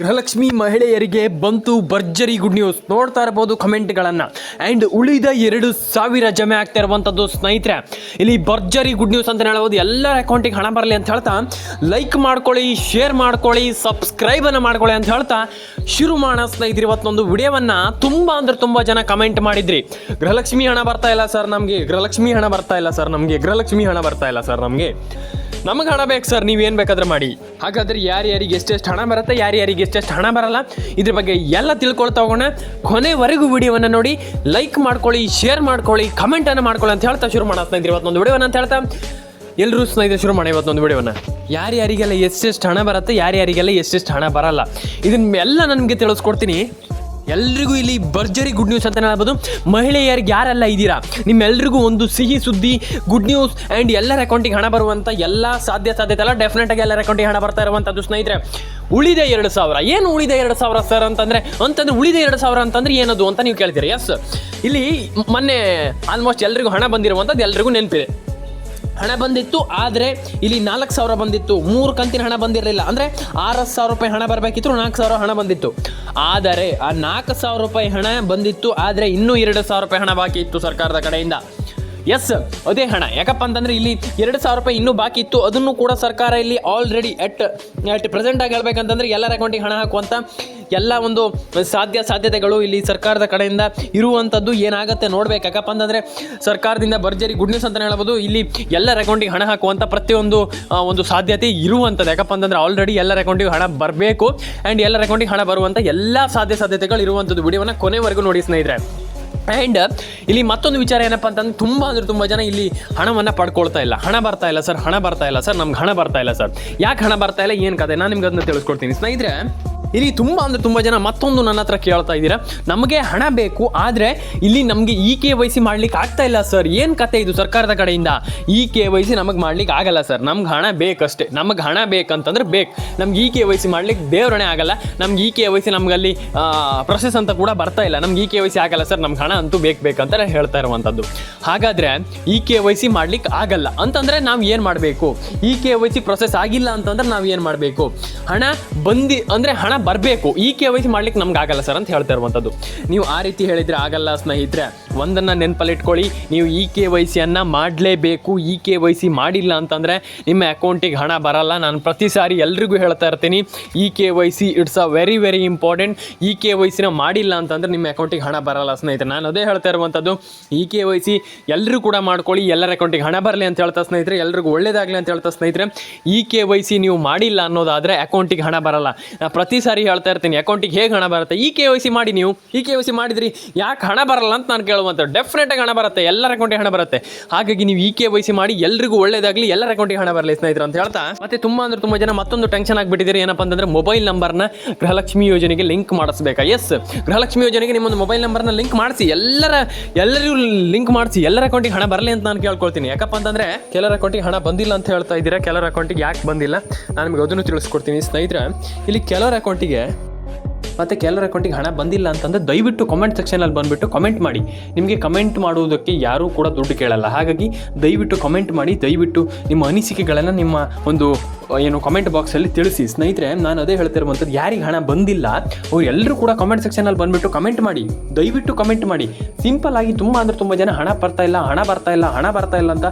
ಗೃಹಲಕ್ಷ್ಮಿ ಮಹಿಳೆಯರಿಗೆ ಬಂತು ಭರ್ಜರಿ ಗುಡ್ ನ್ಯೂಸ್ ನೋಡ್ತಾ ಇರಬಹುದು ಕಮೆಂಟ್ಗಳನ್ನು ಆ್ಯಂಡ್ ಉಳಿದ ಎರಡು ಸಾವಿರ ಜಮೆ ಆಗ್ತಾ ಇರುವಂಥದ್ದು ಸ್ನೇಹಿತರೆ, ಇಲ್ಲಿ ಭರ್ಜರಿ ಗುಡ್ ನ್ಯೂಸ್ ಅಂತ ಹೇಳ್ಬೋದು. ಎಲ್ಲ ಅಕೌಂಟಿಗೆ ಹಣ ಬರಲಿ ಅಂತ ಹೇಳ್ತಾ ಲೈಕ್ ಮಾಡ್ಕೊಳ್ಳಿ ಶೇರ್ ಮಾಡ್ಕೊಳ್ಳಿ ಸಬ್ಸ್ಕ್ರೈಬನ್ನು ಮಾಡ್ಕೊಳ್ಳಿ ಅಂತ ಹೇಳ್ತಾ ಶುರು ಮಾಡೋಣ ಸ್ನೇಹಿತರೆ, ಇವತ್ತೊಂದು ವಿಡಿಯೋವನ್ನು ತುಂಬ ಅಂದ್ರೆ ತುಂಬ ಜನ ಕಮೆಂಟ್ ಮಾಡಿದ್ರಿ. ಗೃಹಲಕ್ಷ್ಮಿ ಹಣ ಬರ್ತಾ ಇಲ್ಲ ಸರ್ ನಮಗೆ. ಗೃಹಲಕ್ಷ್ಮಿ ಹಣ ಬರ್ತಾ ಇಲ್ಲ ಸರ್ ನಮಗೆ. ಗೃಹಲಕ್ಷ್ಮಿ ಹಣ ಬರ್ತಾ ಇಲ್ಲ ಸರ್ ನಮಗೆ. ನಮಗೆ ಹಣ ಬೇಕು ಸರ್ ನೀವೇನು ಬೇಕಾದ್ರೆ ಮಾಡಿ. ಹಾಗಾದ್ರೆ ಯಾರ್ಯಾರಿಗೆ ಎಷ್ಟೆಷ್ಟು ಹಣ ಬರುತ್ತೆ ಯಾರ್ಯಾರಿಗೆ ಎಷ್ಟೆಷ್ಟು ಹಣ ಬರಲ್ಲ, ಇದ್ರ ಬಗ್ಗೆ ಎಲ್ಲ ತಿಳ್ಕೊಳ್ತಾ ಹೋಗೋಣ. ಕೊನೆವರೆಗೂ ವಿಡಿಯೋವನ್ನು ನೋಡಿ ಲೈಕ್ ಮಾಡ್ಕೊಳ್ಳಿ ಶೇರ್ ಮಾಡ್ಕೊಳ್ಳಿ ಕಮೆಂಟನ್ನು ಮಾಡ್ಕೊಳ್ಳಿ ಅಂತ ಹೇಳ್ತಾ ಶುರು ಮಾಡೋಣ. ಸ್ನೇಹಿತರೆ, ಇವತ್ತೊಂದು ವಿಡಿಯೋನ ಅಂತ ಹೇಳ್ತಾ ಎಲ್ಲರೂ ಸ್ನೇಹಿತರೆ ಶುರು ಮಾಡಿ ಇವತ್ತೊಂದು ವಿಡಿಯೋನ ಯಾರ್ಯಾರಿಗೆಲ್ಲ ಎಷ್ಟೆಷ್ಟು ಹಣ ಬರುತ್ತೆ ಯಾರ್ಯಾರಿಗೆಲ್ಲ ಎಷ್ಟೆಷ್ಟು ಹಣ ಬರಲ್ಲ. ಇದನ್ನೆಲ್ಲ ನನಗೆ ತಿಳಿಸ್ಕೊಡ್ತೀನಿ. ಎಲ್ರಿಗೂ ಇಲ್ಲಿ ಭರ್ಜರಿ ಗುಡ್ ನ್ಯೂಸ್ ಅಂತ ಹೇಳ್ಬೋದು. ಮಹಿಳೆಯರಿಗೆ ಯಾರೆಲ್ಲ ಇದ್ದೀರಾ? ನಿಮ್ಮೆಲ್ರಿಗೂ ಒಂದು ಸಿಹಿ ಸುದ್ದಿ ಗುಡ್ ನ್ಯೂಸ್ ಆ್ಯಂಡ್ ಎಲ್ಲರ ಅಕೌಂಟಿಗೆ ಹಣ ಬರುವಂಥ ಎಲ್ಲ ಸಾಧ್ಯ ಸಾಧ್ಯತೆ ಅಲ್ಲ ಡೆಫಿನೆಟ್ ಆಗಿ ಎಲ್ಲರ ಅಕೌಂಟಿಗೆ ಹಣ ಬರ್ತಾ ಇರುವಂಥದ್ದು ಸ್ನೇಹಿತರೆ, ಉಳಿದ ಎರಡು ಸಾವಿರ. ಏನು ಉಳಿದ ಎರಡು ಸಾವಿರ ಸರ್ ಅಂತಂದರೆ? ಅಂತಂದ್ರೆ ಉಳಿದ ಎರಡು ಸಾವಿರ ಅಂತಂದ್ರೆ ಏನದು ಅಂತ ನೀವು ಕೇಳ್ತೀರಿ? ಎಸ್ ಇಲ್ಲಿ ಮೊನ್ನೆ ಆಲ್ಮೋಸ್ಟ್ ಎಲ್ರಿಗೂ ಹಣ ಬಂದಿರುವಂಥದ್ದು ಎಲ್ರಿಗೂ ನೆನಪಿದೆ. ಹಣ ಬಂದಿತ್ತು, ಆದರೆ ಇಲ್ಲಿ ನಾಲ್ಕು ಸಾವಿರ ಬಂದಿತ್ತು. ಮೂರು ಕಂತಿನ ಹಣ ಬಂದಿರಲಿಲ್ಲ. ಅಂದರೆ ಆರು ಸಾವಿರ ರೂಪಾಯಿ ಹಣ ಬರಬೇಕಿತ್ತು, ನಾಲ್ಕು ಸಾವಿರ ಹಣ ಬಂದಿತ್ತು. ಆದರೆ ಆ ನಾಲ್ಕು ಸಾವಿರ ರೂಪಾಯಿ ಹಣ ಬಂದಿತ್ತು, ಆದರೆ ಇನ್ನೂ ಎರಡು ಸಾವಿರ ರೂಪಾಯಿ ಹಣ ಬಾಕಿ ಇತ್ತು ಸರ್ಕಾರದ ಕಡೆಯಿಂದ. ಎಸ್ ಅದೇ ಹಣ. ಯಾಕಪ್ಪ ಅಂತಂದರೆ ಇಲ್ಲಿ ಎರಡು ಸಾವಿರ ರೂಪಾಯಿ ಇನ್ನೂ ಬಾಕಿ ಇತ್ತು. ಅದನ್ನು ಕೂಡ ಸರ್ಕಾರ ಇಲ್ಲಿ ಆಲ್ರೆಡಿ ಅಟ್ ಪ್ರೆಸೆಂಟ್ ಆಗಿ ಹೇಳ್ಬೇಕಂತಂದ್ರೆ ಎಲ್ಲರ ಅಕೌಂಟಿಗೆ ಹಣ ಹಾಕುವಂಥ ಎಲ್ಲ ಒಂದು ಸಾಧ್ಯ ಸಾಧ್ಯತೆಗಳು ಇಲ್ಲಿ ಸರ್ಕಾರದ ಕಡೆಯಿಂದ ಇರುವಂಥದ್ದು ಏನಾಗುತ್ತೆ ನೋಡ್ಬೇಕು. ಯಾಕಪ್ಪ ಅಂತಂದರೆ ಸರ್ಕಾರದಿಂದ ಭರ್ಜರಿ ಗುಡ್ ನ್ಯೂಸ್ ಅಂತ ಹೇಳ್ಬೋದು. ಇಲ್ಲಿ ಎಲ್ಲರ ಅಕೌಂಟಿಗೆ ಹಣ ಹಾಕುವಂಥ ಪ್ರತಿಯೊಂದು ಒಂದು ಸಾಧ್ಯತೆ ಇರುವಂಥದ್ದು ಯಾಕಪ್ಪ ಅಂತಂದ್ರೆ ಆಲ್ರೆಡಿ ಎಲ್ಲರ ಅಕೌಂಟಿಗೆ ಹಣ ಬರಬೇಕು. ಆ್ಯಂಡ್ ಎಲ್ಲರ ಅಕೌಂಟಿಗೆ ಹಣ ಬರುವಂಥ ಎಲ್ಲ ಸಾಧ್ಯ ಸಾಧ್ಯತೆಗಳು ಇರುವಂಥದ್ದು ವಿಡಿಯೋನ ಕೊನೆವರೆಗೂ ನೋಡಿ ಸ್ನೇಹಿತರೆ. ಆ್ಯಂಡ್ ಇಲ್ಲಿ ಮತ್ತೊಂದು ವಿಚಾರ ಏನಪ್ಪ ಅಂತಂದ್ರೆ ತುಂಬ ಅಂದರೆ ತುಂಬ ಜನ ಇಲ್ಲಿ ಹಣವನ್ನು ಪಡ್ಕೊಳ್ತಾ ಇಲ್ಲ. ಹಣ ಬರ್ತಾ ಇಲ್ಲ ಸರ್, ಹಣ ಬರ್ತಾ ಇಲ್ಲ ಸರ್, ನಮ್ಗೆ ಹಣ ಬರ್ತಾ ಇಲ್ಲ ಸರ್. ಯಾಕೆ ಹಣ ಬರ್ತಾ ಇಲ್ಲ, ಏನು ಕತೆ? ನಾನು ನಿಮ್ಗೆ ಅದನ್ನ ತಿಳಿಸ್ಕೊಡ್ತೀನಿ. ಸ್ನೇಹಿತರೆ ಇಲ್ಲಿ ತುಂಬ ಅಂದರೆ ತುಂಬ ಜನ ಮತ್ತೊಂದು ನನ್ನ ಹತ್ರ ಕೇಳ್ತಾ ಇದ್ದೀರಾ. ನಮಗೆ ಹಣ ಬೇಕು, ಆದರೆ ಇಲ್ಲಿ ನಮಗೆ ಇ ಕೆ ವೈ ಸಿ ಮಾಡ್ಲಿಕ್ಕೆ ಆಗ್ತಾ ಇಲ್ಲ ಸರ್. ಏನು ಕತೆ ಇದು ಸರ್ಕಾರದ ಕಡೆಯಿಂದ? ಇ ಕೆ ವೈ ಸಿ ನಮಗೆ ಮಾಡ್ಲಿಕ್ಕೆ ಆಗಲ್ಲ ಸರ್. ನಮ್ಗೆ ಹಣ ಬೇಕಷ್ಟೇ. ನಮಗೆ ಹಣ ಬೇಕಂತಂದ್ರೆ ಬೇಕು. ನಮ್ಗೆ ಇ ಕೆ ವೈ ಸಿ ಮಾಡ್ಲಿಕ್ಕೆ ದೇವ್ರಣೆ ಆಗಲ್ಲ. ನಮ್ಗೆ ಇ ಕೆ ವೈ ಸಿ ನಮ್ಗೆ ಅಲ್ಲಿ ಪ್ರೊಸೆಸ್ ಅಂತ ಕೂಡ ಬರ್ತಾ ಇಲ್ಲ. ನಮ್ಗೆ ಇ ಕೆ ವೈ ಸಿ ಆಗಲ್ಲ ಸರ್. ನಮ್ಗೆ ಹಣ ಅಂತೂ ಬೇಕು ಬೇಕಂತ ಹೇಳ್ತಾ ಇರುವಂಥದ್ದು ಹಾಗಾದರೆ ಇ ಕೆ ವೈ ಸಿ ಮಾಡ್ಲಿಕ್ಕೆ ಆಗಲ್ಲ ಅಂತಂದರೆ ನಾವು ಏನು ಮಾಡಬೇಕು? E K Y C process ಆಗಿಲ್ಲ ಅಂತಂದ್ರೆ ನಾವು ಏನು ಮಾಡಬೇಕು? ಹಣ ಬಂದಿ, ಅಂದರೆ ಹಣ ಬರಬೇಕು. ಈ ಕೆ ವೈ ಸಿ ಮಾಡ್ಲಿಕ್ಕೆ ನಮ್ಗೆ ಆಗಲ್ಲ ಸರ್ ಅಂತ ಹೇಳ್ತಾ ಇರುವಂಥದ್ದು. ನೀವು ಆ ರೀತಿ ಹೇಳಿದರೆ ಆಗಲ್ಲ ಸ್ನೇಹಿತರೆ. ಒಂದನ್ನು ನೆನಪಲ್ಲಿಟ್ಕೊಳ್ಳಿ. ನೀವು ಇ ಕೆ ವೈ ಸಿಯನ್ನು ಮಾಡಲೇಬೇಕು ಇ ಕೆ ವೈ ಸಿ ಮಾಡಿಲ್ಲ ಅಂತಂದರೆ ನಿಮ್ಮ ಅಕೌಂಟಿಗೆ ಹಣ ಬರಲ್ಲ. ನಾನು ಪ್ರತಿ ಸಾರಿ ಎಲ್ರಿಗೂ ಹೇಳ್ತಾ ಇರ್ತೀನಿ E K Y C it's a very very important. E K Y ಸಿನ ಮಾಡಿಲ್ಲ ಅಂತಂದರೆ ನಿಮ್ಮ ಅಕೌಂಟಿಗೆ ಹಣ ಬರಲ್ಲ ಸ್ನೇಹಿತರೆ. ನಾನು ಅದೇ ಹೇಳ್ತಾ ಇರುವಂಥದ್ದು ಇ ಕೆ ವೈ ಸಿ ಎಲ್ಲರೂ ಕೂಡ ಮಾಡ್ಕೊಳ್ಳಿ, ಎಲ್ಲರ ಅಕೌಂಟಿಗೆ ಹಣ ಬರಲಿ ಅಂತ ಹೇಳ್ತಾ ಸ್ನೇಹಿತರೆ, ಎಲ್ರಿಗೂ ಒಳ್ಳೇದಾಗಲಿ ಅಂತ ಹೇಳ್ತಾ ಸ್ನೇಹಿತರೆ. ಇ ಕೆ ವೈ ಸಿ ನೀವು ಮಾಡಿಲ್ಲ ಅನ್ನೋದಾದರೆ ಅಕೌಂಟಿಗೆ ಹಣ ಬರಲ್ಲ. ನಾನು ಪ್ರತಿ ಸಾರಿ ಹೇಳ್ತಾ ಇರ್ತೀನಿ, ಅಕೌಂಟಿಗೆ ಹೇಗೆ ಹಣ ಬರುತ್ತೆ? ಇ ಕೆ ವೈ ಸಿ ಮಾಡಿ ನೀವು. ಇ ಕೆ ವೈ ಸಿ ಮಾಡಿದ್ರಿ, ಯಾಕೆ ಹಣ ಬರಲ್ಲ ಅಂತ ನಾನು ಕೇಳುವಂಥ ಡೆಫಿನೆಟಾಗಿ ಹಣ ಬರುತ್ತೆ, ಎಲ್ಲರ ಅಕೌಂಟಿಗೆ ಹಣ ಬರುತ್ತೆ. ಹಾಗಾಗಿ ನೀವು ಇ ಕೆ ವೈ ಸಿ ಮಾಡಿ ಎಲ್ಲರಿಗೂ ಒಳ್ಳೇದಾಗಲಿ, ಎಲ್ಲರ ಅಕೌಂಟಿಗೆ ಹಣ ಬರಲಿ ಸ್ನೇಹಿತರು ಅಂತ ಹೇಳ್ತಾ. ಮತ್ತೆ ತುಂಬ ಅಂದ್ರೆ ತುಂಬ ಜನ ಮತ್ತೊಂದು ಟೆನ್ಷನ್ ಆಗಿಬಿಟ್ಟಿದ್ದೀರಿ, ಏನಪ್ಪ ಅಂತಂದ್ರೆ ಮೊಬೈಲ್ ನಂಬರ್ನ ಗೃಹಲಕ್ಷ್ಮಿ ಯೋಜನೆಗೆ ಲಿಂಕ್ ಮಾಡಿಸ್ಬೇಕಾ? ಎಸ್ ಗೃಹಲಕ್ಷ್ಮಿ ಯೋಜನೆಗೆ ನಿಮ್ಮೊಂದು ಮೊಬೈಲ್ ನಂಬರ್ನ ಲಿಂಕ್ ಮಾಡಿಸಿ, ಎಲ್ಲರ, ಎಲ್ಲರಿಗೂ ಲಿಂಕ್ ಮಾಡಿಸಿ, ಎಲ್ಲರ ಅಕೌಂಟಿಗೆ ಹಣ ಬರಲಿ ಅಂತ ನಾನು ಕೇಳ್ಕೊಳ್ತೀನಿ. ಯಾಕಪ್ಪ ಅಂತಂದ್ರೆ ಕೆಲವರ ಅಕೌಂಟಿಗೆ ಹಣ ಬಂದಿಲ್ಲ ಅಂತ ಹೇಳ್ತಾ ಇದ್ದೀರಾ? ಕೆಲವರ ಅಕೌಂಟಿಗೆ ಯಾಕೆ ಬಂದಿಲ್ಲ? ನಾನು ನಿಮಗೆ ಅದನ್ನು ತಿಳಿಸ್ಕೊಡ್ತೀನಿ ಸ್ನೇಹಿತರೆ. ಇಲ್ಲಿ ಕೆಲವರ ಅಕೌಂಟಿಗೆ ಮತ್ತು ಕೆಲವರ ಅಕೌಂಟಿಗೆ ಹಣ ಬಂದಿಲ್ಲ ಅಂತಂದರೆ ದಯವಿಟ್ಟು ಕಮೆಂಟ್ ಸೆಕ್ಷನಲ್ಲಿ ಬಂದುಬಿಟ್ಟು ಕಮೆಂಟ್ ಮಾಡಿ. ನಿಮಗೆ ಕಮೆಂಟ್ ಮಾಡುವುದಕ್ಕೆ ಯಾರೂ ಕೂಡ ದುಡ್ಡು ಕೇಳಲ್ಲ. ಹಾಗಾಗಿ ದಯವಿಟ್ಟು ಕಮೆಂಟ್ ಮಾಡಿ, ದಯವಿಟ್ಟು ನಿಮ್ಮ ಅನಿಸಿಕೆಗಳನ್ನು ನಿಮ್ಮ ಒಂದು ಏನು ಕಮೆಂಟ್ ಬಾಕ್ಸಲ್ಲಿ ತಿಳಿಸಿ. ಸ್ನೇಹಿತರೆ, ನಾನು ಅದೇ ಹೇಳ್ತಿರುವಂಥದ್ದು, ಯಾರಿಗೆ ಹಣ ಬಂದಿಲ್ಲ ಅವ್ರು ಎಲ್ಲರೂ ಕೂಡ ಕಮೆಂಟ್ ಸೆಕ್ಷನಲ್ಲಿ ಬಂದುಬಿಟ್ಟು ಕಮೆಂಟ್ ಮಾಡಿ. ದಯವಿಟ್ಟು ಕಮೆಂಟ್ ಮಾಡಿ. ಸಿಂಪಲ್ ಆಗಿ ತುಂಬ ಅಂದರೆ ತುಂಬ ಜನ ಹಣ ಬರ್ತಾ ಇಲ್ಲ, ಹಣ ಬರ್ತಾ ಇಲ್ಲ, ಹಣ ಬರ್ತಾ ಇಲ್ಲ ಅಂತ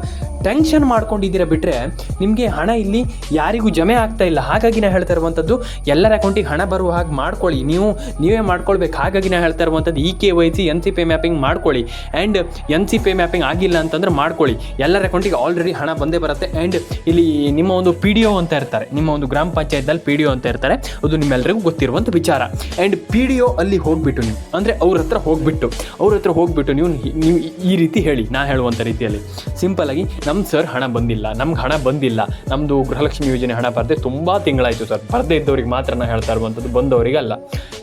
ಟೆನ್ಷನ್ ಮಾಡ್ಕೊಂಡಿದ್ದೀರ ಬಿಟ್ಟರೆ ನಿಮಗೆ ಹಣ ಇಲ್ಲಿ ಯಾರಿಗೂ ಜಮೆ ಆಗ್ತಾ ಇಲ್ಲ. ಹಾಗಾಗಿ ನಾ ಹೇಳ್ತಾ ಇರುವಂಥದ್ದು, ಎಲ್ಲರ ಅಕೌಂಟಿಗೆ ಹಣ ಬರುವ ಹಾಗೆ ಮಾಡ್ಕೊಳ್ಳಿ. ನೀವು, ನೀವೇ ಮಾಡ್ಕೊಳ್ಬೇಕು. ಹಾಗಾಗಿ ನಾ ಹೇಳ್ತಾ ಇರುವಂಥದ್ದು E K Y C, N C P mapping ಮಾಡ್ಕೊಳ್ಳಿ. And N C P mapping ಆಗಿಲ್ಲ ಅಂತಂದ್ರೆ ಮಾಡ್ಕೊಳ್ಳಿ. ಎಲ್ಲರ ಅಕೌಂಟಿಗೆ ಆಲ್ರೆಡಿ ಹಣ ಬಂದೇ ಬರುತ್ತೆ. ಆ್ಯಂಡ್ ಇಲ್ಲಿ ನಿಮ್ಮ ಒಂದು ಪಿ ಡಿ ಒ ಅಂತ ಇರ್ತಾರೆ, ನಿಮ್ಮ ಒಂದು ಗ್ರಾಮ ಪಂಚಾಯತ್ದಲ್ಲಿ ಪಿ ಡಿ ಒ ಅಂತ ಇರ್ತಾರೆ, ಅದು ನಿಮ್ಮೆಲ್ಲರಿಗೂ ಗೊತ್ತಿರುವಂಥ ವಿಚಾರ. ಆ್ಯಂಡ್ ಪಿ ಡಿ ಒ ಅಲ್ಲಿ ಹೋಗ್ಬಿಟ್ಟು ನೀವು, ಅಂದರೆ ಅವ್ರ ಹತ್ರ ಹೋಗ್ಬಿಟ್ಟು, ಅವ್ರ ಹತ್ರ ಹೋಗ್ಬಿಟ್ಟು ನೀವು ನೀವು ಈ ರೀತಿ ಹೇಳಿ, ನಾ ಹೇಳುವಂಥ ರೀತಿಯಲ್ಲಿ. ಸಿಂಪಲ್ ಆಗಿ ನಮ್ಮ ಸರ್ ಹಣ ಬಂದಿಲ್ಲ, ನಮ್ಗೆ ಹಣ ಬಂದಿಲ್ಲ. ನಮ್ಮದು ಗೃಹಲಕ್ಷ್ಮಿ ಯೋಜನೆ ಹಣ ಬರದೆ ತುಂಬ ತಿಂಗಳಾಯಿತು ಸರ್. ಬರದೆ ಇದ್ದವ್ರಿಗೆ ಮಾತ್ರ ನಾ ಹೇಳ್ತಾ ಇರುವಂಥದ್ದು ಬಂದವರಿಗೆ ಅಲ್ಲ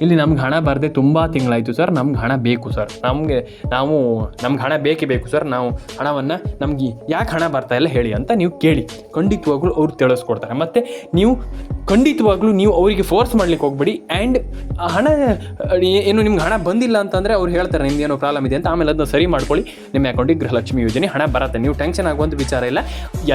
ಇಲ್ಲಿ ನಮ್ಗೆ ಹಣ ಬರದೆ ತುಂಬ ತಿಂಗಳಾಯಿತು ಸರ್. ನಮ್ಗೆ ಹಣ ಬೇಕು ಸರ್. ನಮಗೆ ನಾವು, ನಮ್ಗೆ ಹಣ ಬೇಕೇ ಬೇಕು ಸರ್. ನಾವು ಹಣವನ್ನು ನಮಗೆ ಯಾಕೆ ಹಣ ಬರ್ತಾ ಇಲ್ಲ ಹೇಳಿ ಅಂತ ನೀವು ಕೇಳಿ. ಖಂಡಿತವಾಗ್ಲೂ ಅವ್ರು ತಿಳಿಸ್ಕೊಡ್ತಾರೆ. ಮತ್ತು ನೀವು ಖಂಡಿತವಾಗ್ಲೂ ನೀವು ಅವರಿಗೆ ಫೋರ್ಸ್ ಮಾಡ್ಲಿಕ್ಕೆ ಹೋಗ್ಬೇಡಿ. ಆ್ಯಂಡ್ ಹಣ ಏನು ನಿಮ್ಗೆ ಹಣ ಬಂದಿಲ್ಲ ಅಂತಂದರೆ ಅವ್ರು ಹೇಳ್ತಾರೆ ನಿಮ್ದು ಏನೋ ಪ್ರಾಬ್ಲಮ್ ಇದೆ ಅಂತ. ಆಮೇಲೆ ಅದನ್ನ ಸರಿ ಮಾಡ್ಕೊಳ್ಳಿ. ನಿಮ್ಮ ಅಕೌಂಟಿಗೆ ಗೃಹಲಕ್ಷ್ಮಿ ಯೋಜನೆ ಹಣ ಬರುತ್ತೆ. ನೀವು ಟೆನ್ಷನ್ ಆಗುವಂಥ ವಿಚಾರ ಇಲ್ಲ.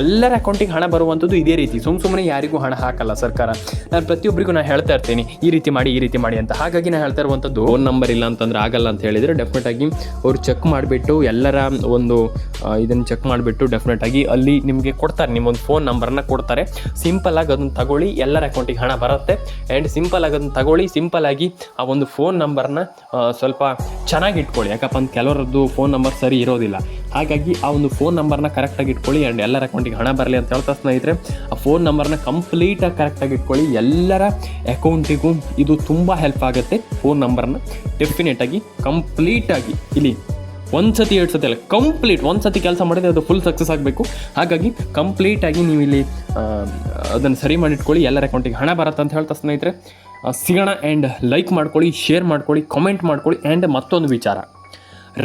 ಎಲ್ಲರ ಅಕೌಂಟಿಗೆ ಹಣ ಬರುವಂಥದ್ದು ಇದೇ ರೀತಿ. ಸುಮ್ ಸುಮ್ಮನೆ ಯಾರಿಗೂ ಹಣ ಹಾಕಲ್ಲ ಸರ್ಕಾರ. ನಾನು ಪ್ರತಿಯೊಬ್ಬರಿಗೂ ನಾನು ಹೇಳ್ತಾ ಇರ್ತೀನಿ, ಈ ರೀತಿ ಮಾಡಿ, ಈ ರೀತಿ ಮಾಡಿ ಅಂತ. ಹಾಗಾಗಿ ನಾನು ಹೇಳ್ತಾ ಇರುವಂಥದ್ದು ಫೋನ್ ನಂಬರ್ ಇಲ್ಲ ಅಂತಂದ್ರೆ ಆಗಲ್ಲ ಅಂತ ಹೇಳಿದರೆ ಡೆಫಿನೆಟ್ ಆಗಿ ಅವರು ಚೆಕ್ ಮಾಡಿಬಿಟ್ಟು ಎಲ್ಲರ ಒಂದು ಇದನ್ನು ಚೆಕ್ ಮಾಡಿಬಿಟ್ಟು ಡೆಫಿನೆಟ್ ಆಗಿ ಅಲ್ಲಿ ನಿಮಗೆ ಕೊಡ್ತಾರೆ. ನಿಮ್ಮೊಂದು ಫೋನ್ ನಂಬರ್ನ ಕೊಡ್ತಾರೆ. ಸಿಂಪಲ್ ಆಗಿ ಅದನ್ನು ತಗೊಳ್ಳಿ, ಎಲ್ಲರ ಅಕೌಂಟಿಗೆ ಹಣ ಬರುತ್ತೆ. ಆ್ಯಂಡ್ ಸಿಂಪಲ್ ಆಗಿ ಅದನ್ನು ತಗೊಳ್ಳಿ ಸಿಂಪಲ್ ಆಗಿ ಆ ಒಂದು ಫೋನ್ ನಂಬರ್ನ ಸ್ವಲ್ಪ ಚೆನ್ನಾಗಿ ಇಟ್ಕೊಳ್ಳಿ. ಯಾಕಪ್ಪ ಅಂತ ಕೆಲವರದ್ದು ಫೋನ್ ನಂಬರ್ ಸರಿ ಇರೋದಿಲ್ಲ. ಹಾಗಾಗಿ ಆ ಒಂದು ಫೋನ್ ನಂಬರ್ನ ಕರೆಕ್ಟಾಗಿ ಇಟ್ಕೊಳ್ಳಿ ಆ್ಯಂಡ್ ಎಲ್ಲರ ಅಕೌಂಟಿಗೆ ಹಣ ಬರಲಿ ಅಂತ ಹೇಳ್ತಾ ಸ್ನೇಹಿತರೆ, ಆ ಫೋನ್ ನಂಬರ್ನ ಕಂಪ್ಲೀಟಾಗಿ ಕರೆಕ್ಟಾಗಿ ಇಟ್ಕೊಳ್ಳಿ, ಎಲ್ಲರ ಅಕೌಂಟಿಗೂ ಇದು ತುಂಬ ಹೆಲ್ಪ್ ಆಗುತ್ತೆ. ಫೋನ್ ನಂಬರ್ನ ಡೆಫಿನೆಟಾಗಿ ಕಂಪ್ಲೀಟಾಗಿ ಇಲ್ಲಿ ಒಂದು ಸತಿ, ಎರಡು ಸತಿ ಅಲ್ಲ ಕಂಪ್ಲೀಟ್ ಒಂದು ಸತಿ ಕೆಲಸ ಮಾಡಿದ್ರೆ ಅದು ಫುಲ್ ಸಕ್ಸಸ್ ಆಗಬೇಕು. ಹಾಗಾಗಿ ಕಂಪ್ಲೀಟಾಗಿ ನೀವು ಇಲ್ಲಿ ಅದನ್ನು ಸರಿ ಮಾಡಿಟ್ಕೊಳ್ಳಿ ಎಲ್ಲರ ಅಕೌಂಟಿಗೆ ಹಣ ಬರುತ್ತೆ ಅಂತ ಹೇಳ್ತಾ ಸ್ನೇಹಿತರೆ. ಸಿಗೋಣ ಆ್ಯಂಡ್ ಲೈಕ್ ಮಾಡ್ಕೊಳ್ಳಿ ಶೇರ್ ಮಾಡ್ಕೊಳ್ಳಿ ಕಾಮೆಂಟ್ ಮಾಡ್ಕೊಳ್ಳಿ ಆ್ಯಂಡ್ ಮತ್ತೊಂದು ವಿಚಾರ.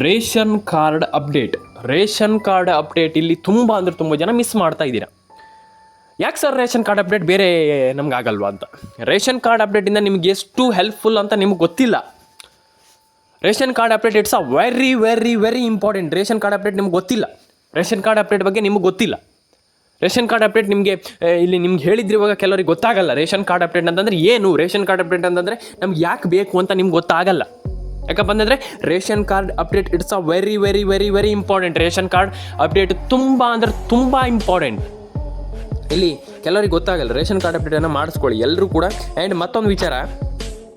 Ration card update ration card update ಇಲ್ಲಿ ತುಂಬ ಅಂದರೆ ತುಂಬ ಜನ ಮಿಸ್ ಮಾಡ್ತಾ ಇದ್ದೀರಾ ಯಾಕೆ ಸರ್ ರೇಷನ್ ಕಾರ್ಡ್ ಅಪ್ಡೇಟ್ ಬೇರೆ ನಮ್ಗೆ ಆಗಲ್ವಾ ಅಂತ ರೇಷನ್ ಕಾರ್ಡ್ ಅಪ್ಡೇಟಿಂದ ನಿಮ್ಗೆ ಎಷ್ಟು ಹೆಲ್ಪ್ಫುಲ್ ಅಂತ ನಿಮ್ಗೆ ಗೊತ್ತಿಲ್ಲ ration card update it's a very very very important ration card update ನಿಮ್ಗೆ ಗೊತ್ತಿಲ್ಲ ರೇಷನ್ ಕಾರ್ಡ್ ಅಪ್ಡೇಟ್ ಬಗ್ಗೆ ನಿಮ್ಗೆ ಗೊತ್ತಿಲ್ಲ ರೇಷನ್ ಕಾರ್ಡ್ ಅಪ್ಡೇಟ್ ನಿಮಗೆ ಇಲ್ಲಿ ನಿಮ್ಗೆ ಹೇಳಿದ್ರೆ ಇವಾಗ ಕೆಲವರಿಗೆ ಗೊತ್ತಾಗಲ್ಲ ರೇಷನ್ ಕಾರ್ಡ್ ಅಪ್ಡೇಟ್ ಅಂತಂದ್ರೆ ಏನು ರೇಷನ್ ಕಾರ್ಡ್ ಅಪ್ಡೇಟ್ ಅಂತಂದರೆ ನಮ್ಗೆ ಯಾಕೆ ಬೇಕು ಅಂತ ನಿಮ್ಗೆ ಗೊತ್ತಾಗಲ್ಲ ಯಾಕಪ್ಪ ಅಂತಂದರೆ ration card update it's a very very very very important ration card update ತುಂಬ ಅಂದ್ರೆ ತುಂಬ ಇಂಪಾರ್ಟೆಂಟ್ ಇಲ್ಲಿ ಕೆಲವರಿಗೆ ಗೊತ್ತಾಗಲ್ಲ, ರೇಷನ್ ಕಾರ್ಡ್ ಅಪ್ಡೇಟನ್ನು ಮಾಡಿಸ್ಕೊಳ್ಳಿ. ಎಲ್ಲರೂ ಕೂಡ ಆ್ಯಂಡ್ ಮತ್ತೊಂದು ವಿಚಾರ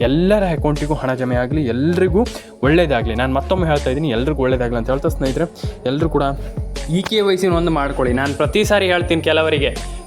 ಎಲ್ಲರ ಅಕೌಂಟಿಗೂ ಹಣ ಜಮೆ ಆಗಲಿ, ಎಲ್ರಿಗೂ ಒಳ್ಳೇದಾಗಲಿ. ನಾನು ಮತ್ತೊಮ್ಮೆ ಹೇಳ್ತಾ ಇದ್ದೀನಿ, ಎಲ್ರಿಗೂ ಒಳ್ಳೇದಾಗಲಿ ಅಂತ ಹೇಳ್ತಾ ಸ್ನೇಹಿತರೆ ಎಲ್ಲರೂ ಕೂಡ ಇ ಕೆ ವಯಸ್ಸಿನ ಒಂದು ಮಾಡ್ಕೊಳ್ಳಿ. ನಾನು ಪ್ರತಿ ಸಾರಿ ಹೇಳ್ತೀನಿ ಕೆಲವರಿಗೆ.